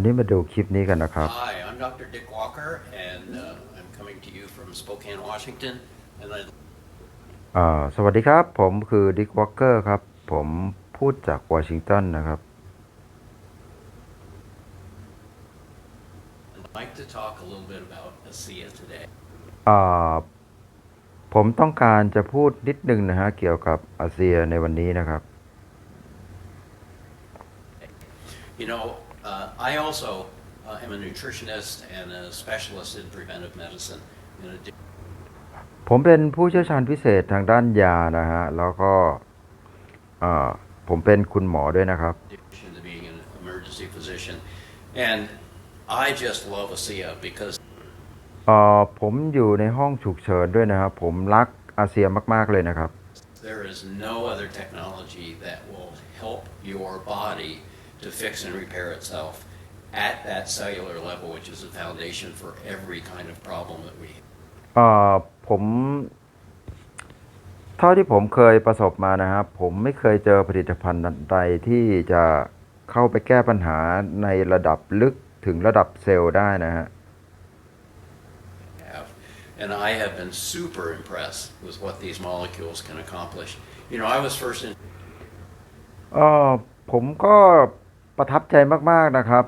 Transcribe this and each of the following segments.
วันนี้มาดูคลิปนี้กันนะครับ Hi, I'm Dr. Dick Walker, and uh, I'm coming to you from Spokane, Washington. And I'd อ่าสวัสดีครับ ผมคือดิกวอ l เกอร์ครับ ผมพูดจากวอชิงตันนะครับ like to talk a little bit about ASEA today. อ่าผมต้องการจะพูดนิดนึงนะฮะ เกี่ยวกับอาเซียในวันนี้นะครับ You know, uh, I also uh, am a nutritionist and a specialist in preventive medicine. In addition ผมเป็นผู้เชี่ยวชาญพิเศษทางด้านยานะฮะ แล้วก็อ่าผมเป็นคุณหมอด้วยนะครับ to being an emergency physician, and I just love ASEA because อ่าผมอยู่ในห้องฉุกเฉินด้วยนะครับ ผมรักอาเซียมาก ๆ เลยนะครับ there is no other technology that will help your body to fix and repair itself at that cellular level, which is the foundation for every kind of problem that we have. อ่าผมเท่าที่ผมเคยประสบมานะครับ ผมไม่เคยเจอผลิตภัณฑ์ใดที่จะเข้าไปแก้ปัญหาในระดับลึกถึงระดับเซลล์ได้นะฮะ have. And I have been super impressed with what these molecules can accomplish. You know, I was first เอ่อผมก็ ประทับใจมาก ๆ นะครับ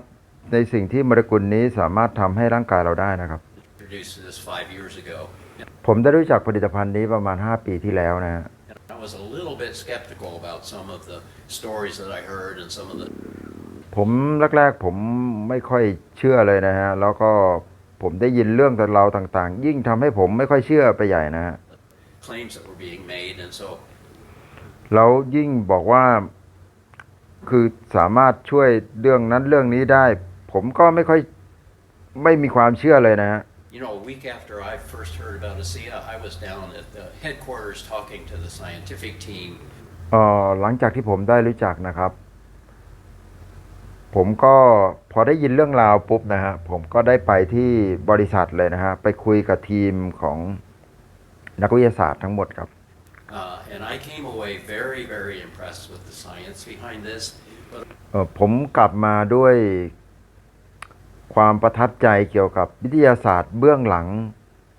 ในสิ่งที่โมเลกุลนี้สามารถทำให้ร่างกายเราได้นะครับ introduced this five years ago. ผมได้รู้จักผลิตภัณฑ์นี้ประมาณ 5 ปีที่แล้วนะฮะ And I was a little bit skeptical about some of the stories that I heard and some of the ผมแรกๆผมไม่ค่อยเชื่อเลยนะฮะ แล้วก็ผมได้ยินเรื่องแต่เราวต่างๆ ยิ่งทำให้ผมไม่ค่อยเชื่อไปใหญ่นะฮะ claims that were being made. And so แล้วยิ่งบอกว่า คือสามารถช่วยเรื่องนั้นเรื่องนี้ได้ ผมก็ไม่ค่อยไม่มีความเชื่อเลยนะฮะ You know, a week after I first heard about ASEA, I was down at the headquarters talking to the scientific team. เอ่อหลังจากที่ผมได้รู้จักนะครับ ผมก็พอได้ยินเรื่องราวปุ๊บนะฮะ ผมก็ได้ไปที่บริษัทเลยนะฮะ ไปคุยกับทีมของนักวิทยาศาสตร์ทั้งหมดครับ Uh, and I came away very, very impressed with the science behind this. But เอ่อผมกลับมาด้วยความประทับใจเกี่ยวกับวิทยาศาสตร์เบื้องหลัง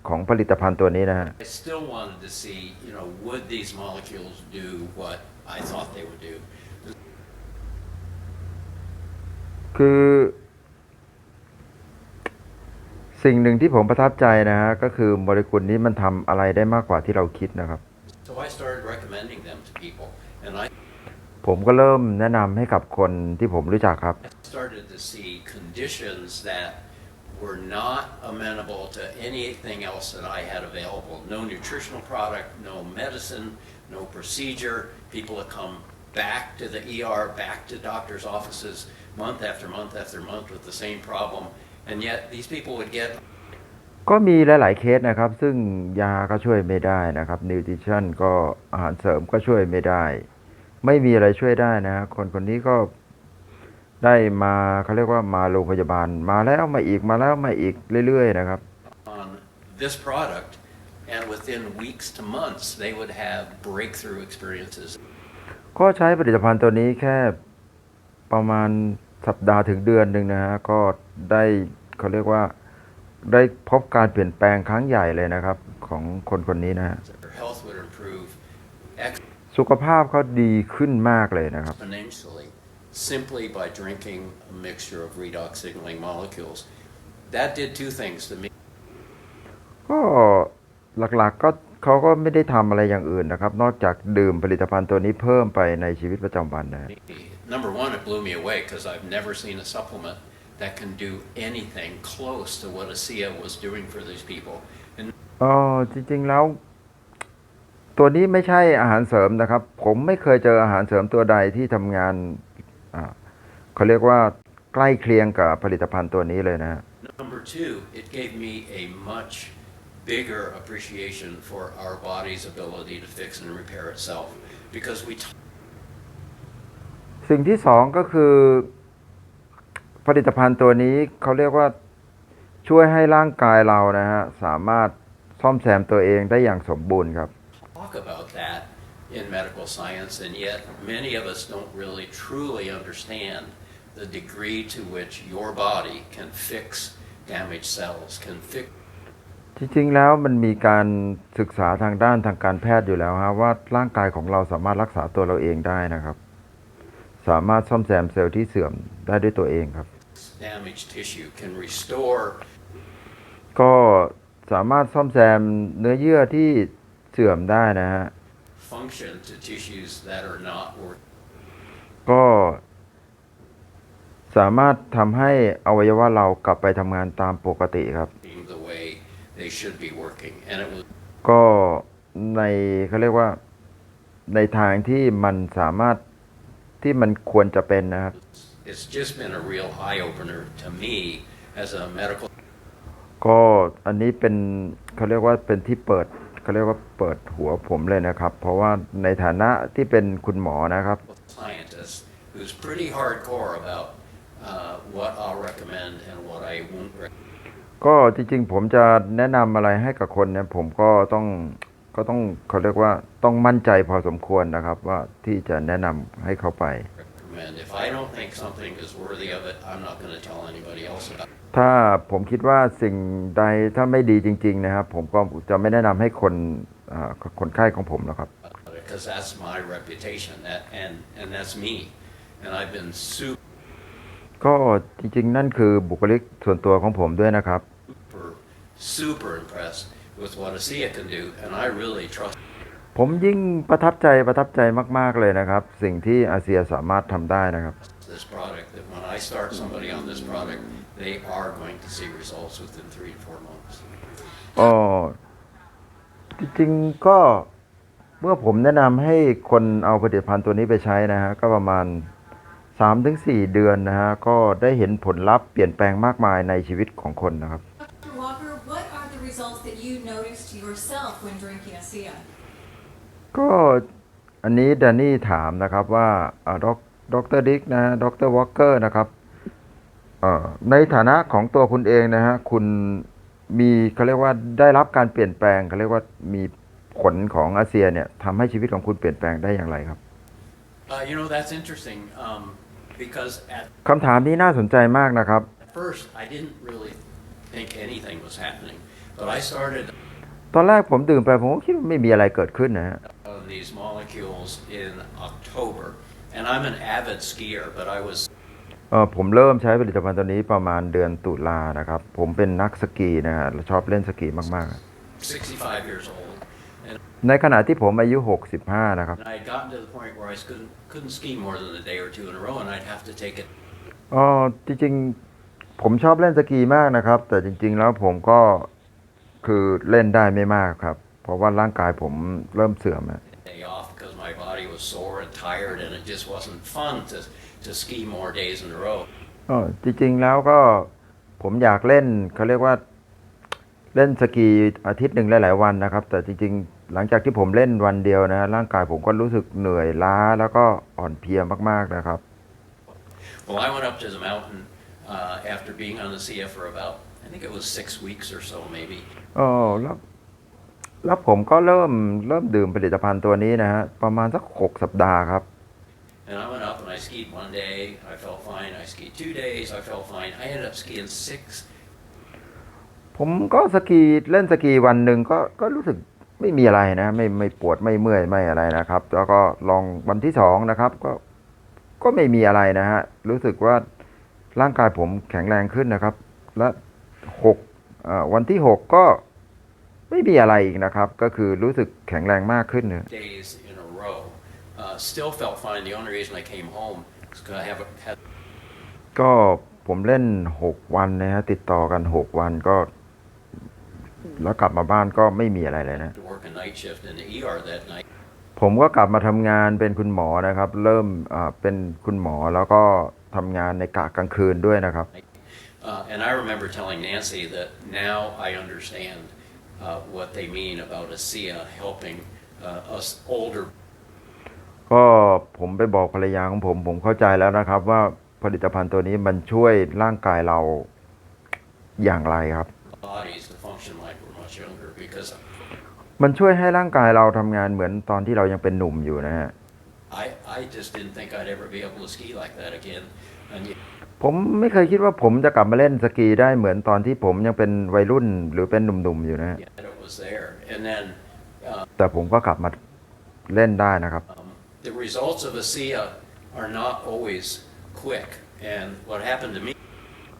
ของผลิตภัณฑ์ตัวนี้นะฮะ I still wanted to see, you know, would these molecules do what I thought they would do? คือสิ่งหนึ่งที่ผมประทับใจนะฮะก็คือโมเลกุลนี้มันทำอะไรได้มากกว่าที่เราคิดนะครับ people. And I ผมก็เริ่มแนะนำให้กับคนที่ผมรู้จักครับ started to see conditions that were not amenable to anything else that I had available. No nutritional product, no medicine, no procedure. People that come back to the ER, back to doctors' offices month after month after month with the same problem. And yet these people would get ก็มีหลาย ๆ เคสนะครับ ซึ่งยาก็ช่วยไม่ได้นะครับนิวทริชั่นก็อาหารเสริมก็ช่วยไม่ได้ ไม่มีอะไรช่วยได้นะฮะคนคนนี้ก็ได้มาเขาเรียกว่ามาโรงพยาบาล มาแล้วมาอีกมาแล้วมาอีกเรื่อย ๆ นะครับ on this product, and within weeks to months, they would have breakthrough experiences. ก็ใช้ผลิตภัณฑ์ตัวนี้แค่ประมาณสัปดาห์ถึงเดือนหนึ่งนะฮะก็ได้เขาเรียกว่า ได้พบการเปลี่ยนแปลงครั้งใหญ่เลยนะครับ ของคนคนนี้นะฮะ Their health would improve สุขภาพเขาดีขึ้นมากเลยนะครับ exponentially simply by drinking a mixture of redox signaling molecules. That did two things to me. ก็หลักๆก็เขาก็ไม่ได้ทำอะไรอย่างอื่นนะครับ นอกจากดื่มผลิตภัณฑ์ตัวนี้เพิ่มไปในชีวิตประจำวันนะฮะ Number one, it blew me away because I've never seen a supplement that can do anything close to what ASEA was doing for these people. And อ๋อจริงๆแล้ว ตัวนี้ไม่ใช่อาหารเสริมนะครับ ผมไม่เคยเจออาหารเสริมตัวใดที่ทำงานอ่าเขาเรียกว่าใกล้เคียงกับผลิตภัณฑ์ตัวนี้เลยนะฮะ Number two, it gave me a much bigger appreciation for our body's ability to fix and repair itself. Because we t- สิ่งที่สองก็คือ ผลิตภัณฑ์ตัวนี้เขาเรียกว่าช่วยให้ร่างกายเรานะฮะสามารถซ่อมแซมตัวเองได้อย่างสมบูรณ์ครับ talk about that in medical science, and yet many of us don't really truly understand the degree to which your body can fix damaged cells, can fix จริงๆแล้วมันมีการศึกษาทางด้านทางการแพทย์อยู่แล้วฮะว่าร่างกายของเราสามารถรักษาตัวเราเองได้นะครับ สามารถซ่อมแซมเซลล์ที่เสื่อมได้ด้วยตัวเองครับ damaged tissue, can restore ก็สามารถซ่อมแซมเนื้อเยื่อที่เสื่อมได้นะฮะ function to tissues that are not working ก็สามารถทำให้อวัยวะเรากลับไปทำงานตามปกติครับ the way they should be working. And it was ก็ในเขาเรียกว่าในทางที่มันสามารถที่มันควรจะเป็นนะครับ it's just been a real eye opener to me as a medical ก็อันนี้เป็นเขาเรียกว่าเป็นที่เปิดเขาเรียกว่าเปิดหัวผมเลยนะครับ เพราะว่าในฐานะที่เป็นคุณหมอนะครับ scientist who's pretty hardcore about uh, what I'll recommend and what I won't recommend. ก็จริงๆ ผมจะแนะนำอะไรให้กับคนเนี่ยผมก็ต้องก็ต้องเขาเรียกว่าต้องมั่นใจพอสมควรนะครับ ว่าที่จะแนะนำให้เขาไป If I don't think something is worthy of it, I'm not going to tell anybody else about ถ้าผมคิดว่าสิ่งใดถ้าไม่ดีจริง ๆ นะครับ ผมก็จะไม่แนะนำให้คนอ่าคนไข้ของผมนะครับ it because that's my reputation that, and, and that's me. And I've been super, ก็จริง ๆ นั่นคือบุคลิกส่วนตัวของผมด้วยนะครับ super impressed with what ASEA can do, and I really trust ผมยิ่งประทับใจประทับใจมาก ๆ เลยนะครับ สิ่งที่อาเซียสามารถทำได้นะครับ this product, that when I start somebody on this product, they are going to see results within three to four months. อ๋อจริงๆก็เมื่อผมแนะนำให้คนเอาผลิตภัณฑ์ตัวนี้ไปใช้นะฮะก็ประมาณ 3-4 เดือนนะฮะก็ได้เห็นผลลัพธ์เปลี่ยนแปลงมากมายในชีวิตของคนนะครับ Dr. Walker, what are the results that you noticed yourself when drinking ASEA? ก็อันนี้แดนนี่ถามนะครับว่าด็อกดรดิกนะฮะดรวอลเกอร์นะครับเอ่อในฐานะของตัวคุณเองนะฮะคุณมีเขาเรียกว่าได้รับการเปลี่ยนแปลงเขาเรียกว่ามีผลของอาเซียเนี่ยทำให้ชีวิตของคุณเปลี่ยนแปลงได้อย่างไรครับ Uh, you know, that's interesting um, because at คำถามนี้น่าสนใจมากนะครับ first I didn't really think anything was happening, but I started ตอนแรกผมดื่มไปผมก็คิดว่าไม่มีอะไรเกิดขึ้นนะฮะ on these molecules in October, and I'm an avid skier, but I was เออผมเริ่มใช้ผลิตภัณฑ์ตัวนี้ประมาณเดือนตุลานะครับ ผมเป็นนักสกีนะฮะชอบเล่นสกีมาก65 years old, and ๆในขณะที่ผมอายุ 65 นะครับ I had gotten to the point where I couldn't couldn't ski more than a day or two in a row, and I'd have to take it อ๋อจริงๆ ผมชอบเล่นสกีมากนะครับ แต่จริง ๆ แล้วผมก็คือเล่นได้ไม่มากครับ เพราะว่าร่างกายผมเริ่มเสื่อมอะ day off because my body was sore and tired, and it just wasn't fun to to ski more days in a row. อ๋อจริงๆแล้วก็ผมอยากเล่นเขาเรียกว่าเล่นสกีอาทิตย์หนึ่งหลายๆวันนะครับ แต่จริงๆ หลังจากที่ผมเล่นวันเดียวนะร่างกายผมก็รู้สึกเหนื่อยล้าแล้วก็อ่อนเพลียมากๆนะครับ Well, I went up to the mountain uh, after being on the CF for about I think it was six weeks or so, maybe. อ๋อแล้ว แล้วผมก็เริ่มเริ่มดื่มผลิตภัณฑ์ตัวนี้นะฮะ ประมาณสักหกสัปดาห์ครับ And I went up and I skied one day, I felt fine. I skied two days, I felt fine. I ended up skiing six ผมก็สกีเล่นสกีวันหนึ่งก็ก็รู้สึกไม่มีอะไรนะ ไม่ไม่ปวดไม่เมื่อยไม่อะไรนะครับ แล้วก็ลองวันที่สองนะครับ ก็ก็ไม่มีอะไรนะฮะ รู้สึกว่าร่างกายผมแข็งแรงขึ้นนะครับ และหกเอ่อวันที่หกก็ ไม่มีอะไรอีกนะครับ ก็คือรู้สึกแข็งแรงมากขึ้นเนี่ย days in a row. Uh, still felt fine. The only reason I came home is because I haven't had ก็ผมเล่นหกวันนะฮะติดต่อกันหกวันก็ แล้วกลับมาบ้านก็ไม่มีอะไรเลยนะ to work a night shift in the ER that night. ผมก็กลับมาทำงานเป็นคุณหมอนะครับ เริ่มอ่าเป็นคุณหมอแล้วก็ทำงานในกะกลางคืนด้วยนะครับ Uh, and I remember telling Nancy that now I understand uh, what they mean about ASEA helping uh, us older ก็ผมไปบอกภรรยาของผม ผมเข้าใจแล้วนะครับ ว่าผลิตภัณฑ์ตัวนี้มันช่วยร่างกายเราอย่างไรครับ bodies to function like we're much younger because มันช่วยให้ร่างกายเราทำงานเหมือนตอนที่เรายังเป็นหนุ่มอยู่นะฮะ I, I just didn't think I'd ever be able to ski like that again. And yet ผมไม่เคยคิดว่าผมจะกลับมาเล่นสกีได้เหมือนตอนที่ผมยังเป็นวัยรุ่นหรือเป็นหนุ่มๆอยู่นะฮะ yet it was there. And then uh, แต่ผมก็กลับมาเล่นได้นะครับ um, the results of ASEA are not always quick. And what happened to me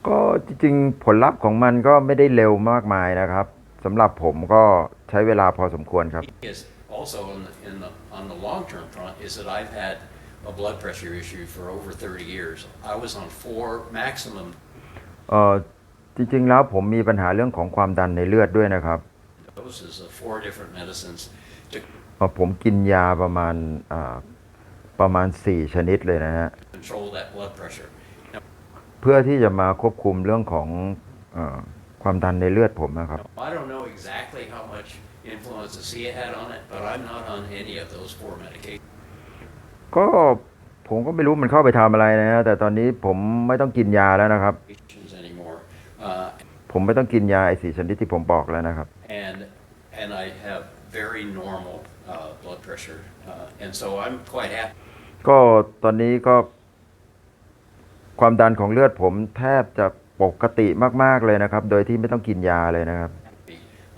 ก็จริงๆผลลัพธ์ของมันก็ไม่ได้เร็วมากมายนะครับสำหรับผมก็ใช้เวลาพอสมควรครับ is also in the, in the, on the long-term front is that I've had a blood pressure issue for over 30 years. I was on four maximum เออจริงๆแล้วผมมีปัญหาเรื่องของความดันในเลือดด้วยนะครับ doses of four different medicines to เอ่อผมกินยาประมาณอ่าประมาณ 4 ชนิดเลยนะฮะ control that blood pressure. Now, เพื่อที่จะมาควบคุมเรื่องของเออความดันในเลือดผมนะครับ I don't know exactly how much influence ASEA had on it, but I'm not on any of those four medications. ก็ผมก็ไม่รู้มันเข้าไปทำอะไรนะฮะแต่ตอนนี้ผมไม่ต้องกินยาแล้วนะครับ anymore. Uh, ผมไม่ต้องกินยาไอสีชนิดที่ผมบอกแล้วนะครับ and, and I have very normal uh, blood pressure. Uh, and so I'm quite happy. ก็ตอนนี้ก็ความดันของเลือดผมแทบจะปกติมากๆเลยนะครับ โดยที่ไม่ต้องกินยาเลยนะครับ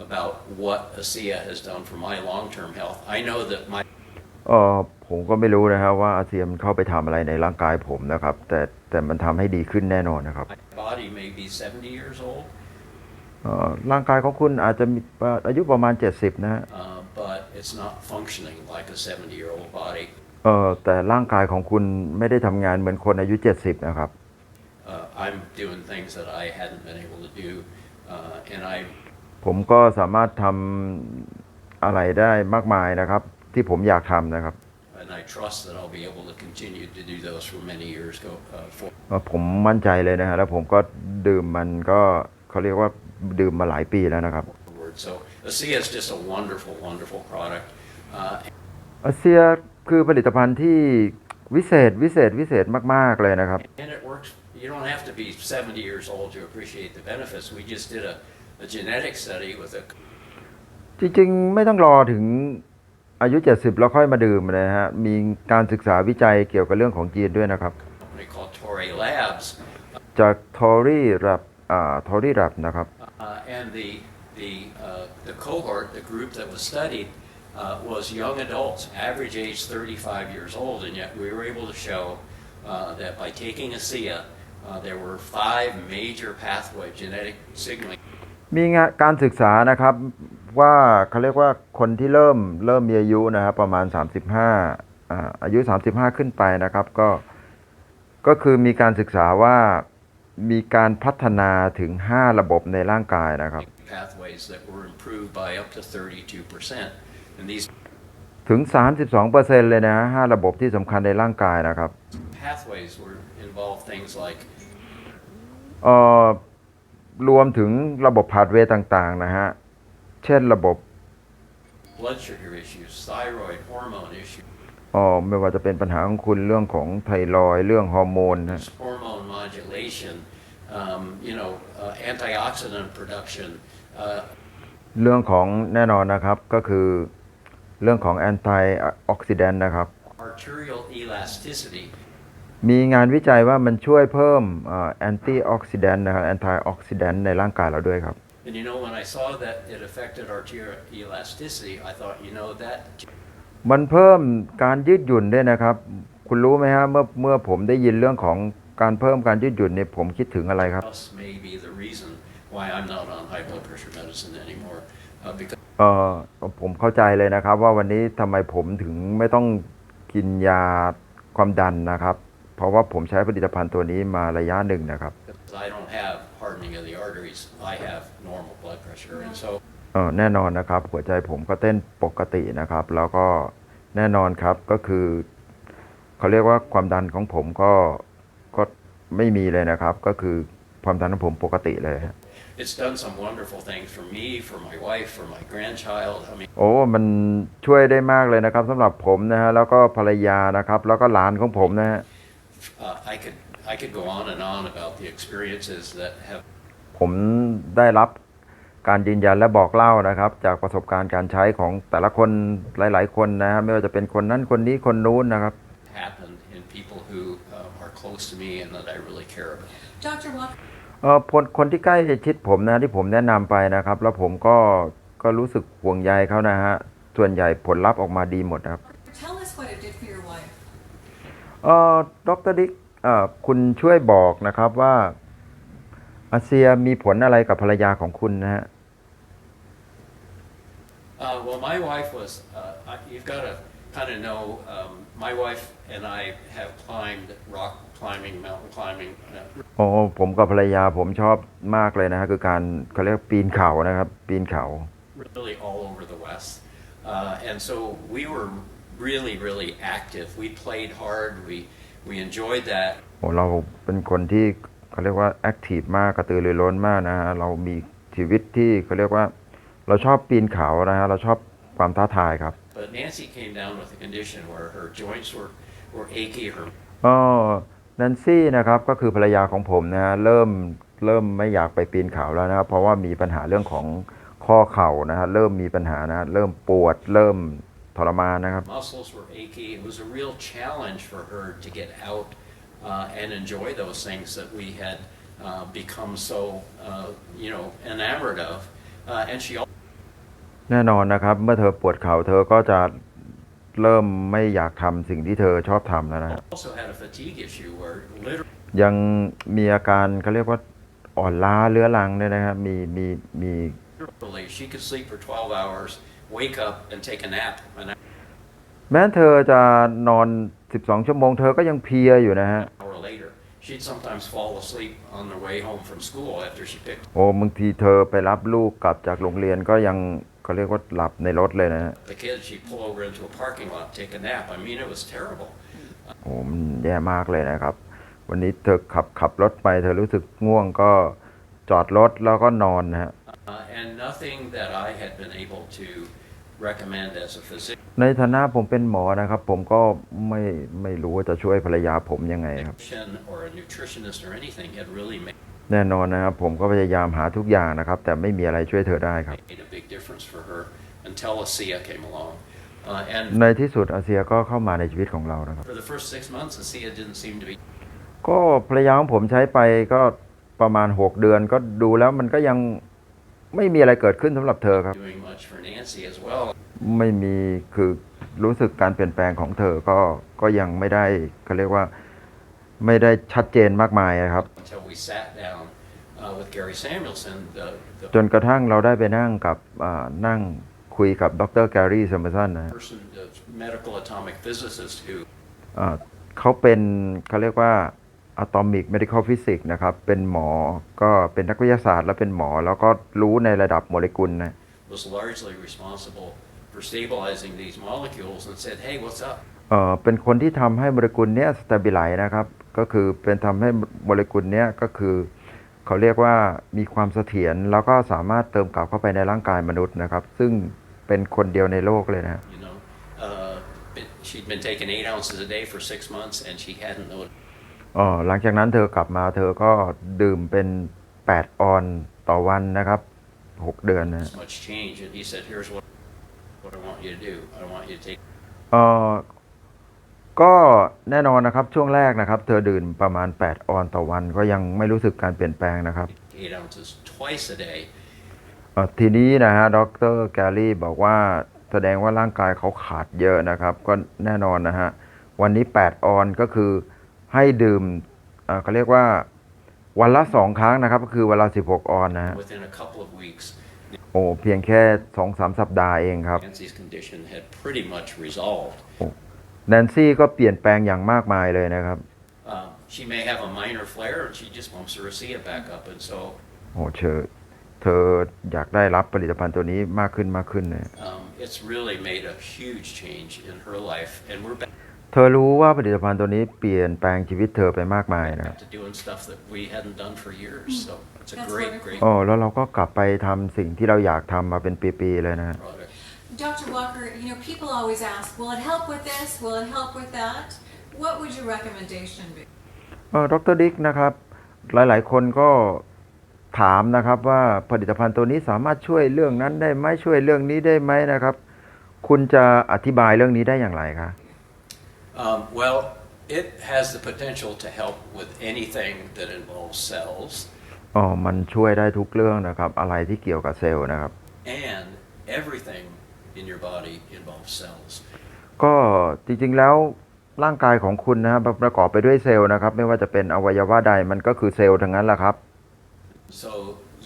about what ASEA has done for my long-term health. I know that my เออผมก็ไม่รู้นะครับว่าอาเซียมเข้าไปทำอะไรในร่างกายผมนะครับ แต่แต่มันทำให้ดีขึ้นแน่นอนนะครับ my body may be 70 years old, เอ่อร่างกายของคุณอาจจะมีอายุประมาณ 70 นะฮะ uh, but it's not functioning like a 70-year-old body. เออแต่ร่างกายของคุณไม่ได้ทำงานเหมือนคนอายุ 70 นะครับ Uh, I'm doing things that I hadn't been able to do, uh, and I ผมก็สามารถทำอะไรได้มากมายนะครับ ที่ผมอยากทำนะครับ and I trust that I'll be able to continue to do those for many years go uh, forward. เอ่อผมมั่นใจเลยนะฮะแล้วผมก็ดื่มมันก็เขาเรียกว่าดื่มมาหลายปีแล้วนะครับ So ASEA is just a wonderful, wonderful product. Uh, อาเซียคือผลิตภัณฑ์ที่วิเศษวิเศษวิเศษมาก ๆ เลยนะครับ And it works, you don't have to be 70 years old to appreciate the benefits. We just did a, a genetic study with a จริง ๆ ไม่ต้องรอถึง อายุ 70 แล้วค่อยมาดื่มนะฮะ มีการศึกษาวิจัยเกี่ยวกับเรื่องของจีนด้วยนะครับ company called Torrey Labs. จากทอรี่รับอ่าทอรี่รับนะครับ Uh, and the, the, uh, the cohort, the group that was studied, uh, was young adults, average age 35 years old, and yet we were able to show uh, that by taking ASEA, uh, there were five major pathway genetic signaling มีงานการศึกษานะครับ ว่าเขาเรียกว่าคนที่เริ่มเริ่มมีอายุนะครับประมาณ 35อ่าอายุ 35 ขึ้นไปนะครับก็ก็คือมีการศึกษาว่ามีการพัฒนาถึง 5 ระบบในร่างกายนะครับ pathways that were improved by up to 32%. And these ถึง 32%เลยนะฮะ5 ระบบที่สำคัญในร่างกายนะครับ pathways were involve things like เอ่อรวมถึงระบบพาธเวย์ต่าง ๆ นะฮะ เช่นระบบ blood sugar issues, thyroid hormone issues, อ๋อไม่ว่าจะเป็นปัญหาของคุณเรื่องของไทรอยด์เรื่องฮอร์โมนนะ hormone modulation, um, you know, uh, antioxidant production, uh, เรื่องของแน่นอนนะครับก็คือเรื่องของแอนตี้ออกซิแดนต์นะครับ arterial elasticity, มีงานวิจัยว่ามันช่วยเพิ่มแอนตี้ออกซิแดนต์นะครับแอนตี้ออกซิแดนต์ในร่างกายเราด้วยครับ and you know, when I saw that it affected arterial elasticity, I thought, you know, that มันเพิ่มการยืดหยุ่นด้วยนะครับ คุณรู้ไหมฮะเมื่อเมื่อผมได้ยินเรื่องของการเพิ่มการยืดหยุ่นเนี่ยผมคิดถึงอะไรครับ just may be the reason why I'm not on high blood pressure medicine anymore, uh, because เออผมเข้าใจเลยนะครับ ว่าวันนี้ทำไมผมถึงไม่ต้องกินยาความดันนะครับ เพราะว่าผมใช้ผลิตภัณฑ์ตัวนี้มาระยะหนึ่งนะครับ I don't have hardening of the arteries, I have normal blood pressure, and so เออแน่นอนนะครับ หัวใจผมก็เต้นปกตินะครับ แล้วก็แน่นอนครับก็คือเขาเรียกว่าความดันของผมก็ก็ไม่มีเลยนะครับ ก็คือความดันของผมปกติเลยฮะ it's done some wonderful things for me, for my wife, for my grandchild. I mean, โอ้มันช่วยได้มากเลยนะครับสำหรับผมนะฮะแล้วก็ภรรยานะครับ แล้วก็หลานของผมนะฮะ uh, I could I could go on and on about the experiences that have ผมได้รับ การยืนยันและบอกเล่านะครับ จากประสบการณ์การใช้ของแต่ละคนหลาย ๆ คนนะฮะไม่ว่าจะเป็นคนนั้นคนนี้คนนู้นนะครับ happened in people who uh, are close to me and that I really care about. Dr. Walker, เออคนคนที่ใกล้ชิดผมนะที่ผมแนะนำไปนะครับ แล้วผมก็ก็รู้สึกห่วงใยเขานะฮะส่วนใหญ่ผลลัพธ์ออกมาดีหมดนะครับ tell us what it did for your wife. เออดรดิกเอ่อคุณช่วยบอกนะครับว่าอาเซียมีผลอะไรกับภรรยาของคุณนะฮะ Uh, well, my wife was, uh, I- you've got to kind of know, um, my wife and I have climbed rock climbing, mountain climbing, uh, โอ้ผมกับภรรยาผมชอบมากเลยนะฮะคือการเขาเรียกปีนเขานะครับ ปีนเขา really all over the West. Uh, and so we were really, really active. We played hard. We, we enjoyed that. โอ้เราเป็นคนที่เขาเรียกว่าแอคทีฟมากกระตือรือร้นมากนะฮะเรามีชีวิตที่เขาเรียกว่า เราชอบปีนเขานะฮะเราชอบความท้าทายครับ But Nancy came down with a condition where her joints were, were achy, her อ๋อแนนซี่นะครับก็คือภรรยาของผมนะฮะเริ่มเริ่มไม่อยากไปปีนเขาแล้วนะครับเพราะว่ามีปัญหาเรื่องของข้อเข่านะฮะเริ่มมีปัญหานะฮะเริ่มปวดเริ่มทรมานนะครับ muscles were achy. It was a real challenge for her to get out uh, and enjoy those things that we had uh, become so, uh, you know, enamored of. Uh, and she แน่นอนนะครับ เมื่อเธอปวดเข่าเธอก็จะเริ่มไม่อยากทำสิ่งที่เธอชอบทำแล้วนะฮะ also had a fatigue issue where literally ยังมีอาการเขาเรียกว่าอ่อนล้าเรื้อรังด้วยนะครับ มีมีมี she could sleep for 12 hours, wake up and take a nap an แม้เธอจะนอน 12 ชั่วโมง เธอก็ยังเพลียอยู่นะฮะ hour later. She'd sometimes fall asleep on the way home from school after she picked โอ้บางทีเธอไปรับลูกกลับจากโรงเรียนก็ยัง เขาเรียกว่าหลับในรถเลยนะฮะ the kids. She'd pull over into a parking lot, take a nap. I mean, it was terrible. โอ้มันแย่มากเลยนะครับ วันนี้เธอขับขับรถไป เธอรู้สึกง่วงก็จอดรถแล้วก็นอนนะฮะ Uh, and nothing that I had been able to recommend as a physician ในฐานะผมเป็นหมอนะครับ ผมก็ไม่ไม่รู้ว่าจะช่วยภรรยาผมยังไงครับ or a nutritionist or anything had really made แน่นอนนะครับ ผมก็พยายามหาทุกอย่างนะครับ แต่ไม่มีอะไรช่วยเธอได้ครับ a big difference for her until ASEA came along. Uh, and ในที่สุดอาเซียก็เข้ามาในชีวิตของเรานะครับ for the first six months, ASEA didn't seem to be ก็ภรรยาของผมใช้ไปก็ประมาณ 6 เดือนก็ดูแล้วมันก็ยังไม่มีอะไรเกิดขึ้นสำหรับเธอครับ doing much for Nancy as well. ไม่มีคือรู้สึกการเปลี่ยนแปลงของเธอก็ก็ยังไม่ได้เขาเรียกว่า ไม่ได้ชัดเจนมากมายนะครับ Until we sat down uh, with Gary Samuelson, the, the จนกระทั่งเราได้ไปนั่งกับอ่านั่งคุยกับดรแกรี่ซัมเมอร์สันนะ person, the medical atomic physicist who อ่าเขาเป็นเขาเรียกว่า Atomic Medical Physics นะครับ เป็นหมอก็เป็นนักวิทยาศาสตร์และเป็นหมอ แล้วก็รู้ในระดับโมเลกุลนะ was largely responsible for stabilizing these molecules and said, hey, what's up? เอ่อเป็นคนที่ทำให้โมเลกุลเนี้ยสเตบิไลนะครับ ก็คือเป็นทำให้โมเลกุลเนี้ยก็คือ เขาเรียกว่ามีความเสถียรแล้วก็สามารถเติมกลับเข้าไปในร่างกายมนุษย์นะครับ ซึ่งเป็นคนเดียวในโลกเลยนะ You know, uh, it- she'd been taking eight ounces a day for six months and she hadn't noticed อ๋อหลังจากนั้นเธอกลับมาเธอก็ดื่มเป็น 8 ออนต่อวันนะครับ 6 เดือนนะ much change. And he said, here's what, what I want you to do. I want you to take เอ่อ ก็แน่นอนนะครับช่วงแรกนะครับ เธอดื่มประมาณ 8 ออนต่อวัน ก็ยังไม่รู้สึกการเปลี่ยนแปลงนะครับ eight ounces twice a day. เอ่อทีนี้นะฮะดรแกรี่บอกว่าแสดงว่าร่างกายเขาขาดเยอะนะครับ ก็แน่นอนนะฮะ วันนี้ 8 ออนก็คือให้ดื่มเอ่อเขาเรียกว่าวันละ 2 ครั้งนะครับ ก็คือเวลา16 ออนนะฮะ Within a couple of weeks, โอ้เพียงแค่ 2-3 สัปดาห์เองครับ Nancy's condition had pretty much resolved. แนนซี่ก็เปลี่ยนแปลงอย่างมากมายเลยนะครับ Um, she may have a minor flare and she just bumps her ASEA back up. And so โอ้เธอเธออยากได้รับผลิตภัณฑ์ตัวนี้มากขึ้นมากขึ้นเลย um, it's really made a huge change in her life. And we're back เธอรู้ว่าผลิตภัณฑ์ตัวนี้เปลี่ยนแปลงชีวิตเธอไปมากมายนะครับ to doing stuff that we hadn't done for years. So it's a That's great, wonderful. great อ๋อแล้วเราก็กลับไปทำสิ่งที่เราอยากทำมาเป็นปี ๆ เลยนะ product. Dr. Walker, you know, people always ask, will it help with this? Will it help with that? What would your recommendation be? เออดรดิกนะครับ หลายๆ คนก็ถามนะครับว่าผลิตภัณฑ์ตัวนี้สามารถช่วยเรื่องนั้นได้ไหมช่วยเรื่องนี้ได้ไหมนะครับ คุณจะอธิบายเรื่องนี้ได้อย่างไรคะ Um, well, It has the potential to help with anything that involves cells อ๋อมันช่วยได้ทุกเรื่องนะครับ อะไรที่เกี่ยวกับเซลล์นะครับ and everything in your body involves cells. ก็จริงๆแล้วร่างกายของคุณนะครับประกอบไปด้วยเซลล์นะครับ ไม่ว่าจะเป็นอวัยวะใดมันก็คือเซลล์ทั้งนั้นแหละครับ So,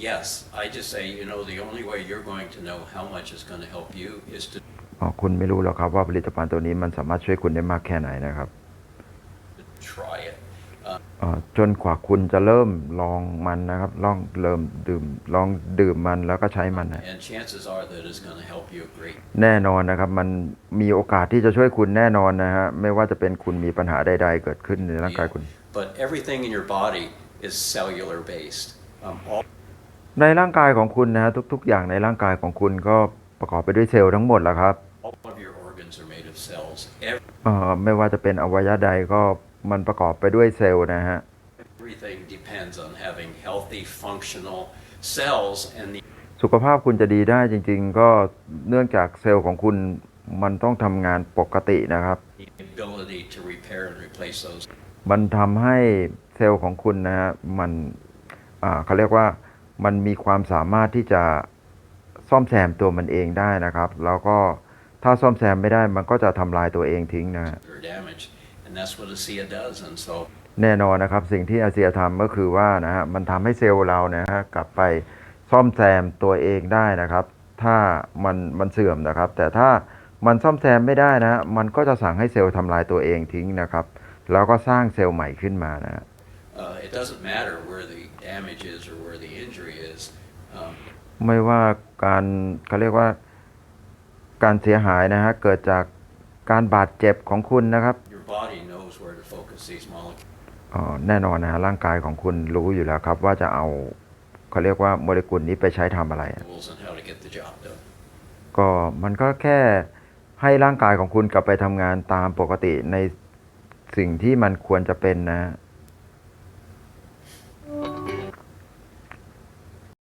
yes, I just say, you know, the only way you're going to know how much it's going to help you is to อ๋อคุณไม่รู้หรอกครับว่าผลิตภัณฑ์ตัวนี้มันสามารถช่วยคุณได้มากแค่ไหนนะครับ try it. อ๋อ จนกว่าคุณจะเริ่มลองมันนะครับลองเริ่มดื่มลองดื่มมันแล้วก็ใช้มันนะ And chances are that it's going to help you a great แน่นอนนะครับมันมีโอกาสที่จะช่วยคุณแน่นอนนะฮะไม่ว่าจะเป็นคุณมีปัญหาใด ๆ เกิดขึ้นในร่างกายคุณ But everything in your body is cellular based. Um, all ในร่างกายของคุณนะฮะทุก ๆ อย่างในร่างกายของคุณก็ประกอบไปด้วยเซลล์ทั้งหมดแหละครับ all of your organs are made of cells. เอ่อไม่ว่าจะเป็นอวัยวะใดก็ มันประกอบไปด้วยเซลล์นะฮะ Everything depends on having healthy, functional cells, and the สุขภาพคุณจะดีได้จริง ๆ ก็เนื่องจากเซลล์ของคุณมันต้องทำงานปกตินะครับ ability to repair and replace those มันทำให้เซลล์ของคุณนะฮะมันอ่าเขารียกว่ามันมีความสามารถที่จะซ่อมแซมตัวมันเองได้นะครับ แล้วก็ถ้าซ่อมแซมไม่ได้มันก็จะทำลายตัวเองทิ้งนะฮะ that are damaged, and that's what ASEA does. And so แน่นอนนะครับ สิ่งที่อาเซียทำก็คือว่านะฮะมันทำให้เซลล์เรานะฮะกลับไปซ่อมแซมตัวเองได้นะครับ ถ้ามันมันเสื่อมนะครับ แต่ถ้ามันซ่อมแซมไม่ได้นะฮะมันก็จะสั่งให้เซลล์ทำลายตัวเองทิ้งนะครับ แล้วก็สร้างเซลล์ใหม่ขึ้นมานะฮะ uh, it doesn't matter where the damage is or where the injury is. Um, ไม่ว่าการเขาเรียกว่าการเสียหายนะฮะเกิดจากการบาดเจ็บของคุณนะครับ your body knows where to focus these molecules. อ๋อแน่นอนนะฮะร่างกายของคุณรู้อยู่แล้วครับ ว่าจะเอาเขาเรียกว่าโมเลกุลนี้ไปใช้ทำอะไร and how to get the job done. ก็มันก็แค่ให้ร่างกายของคุณกลับไปทำงานตามปกติในสิ่งที่มันควรจะเป็นนะฮะ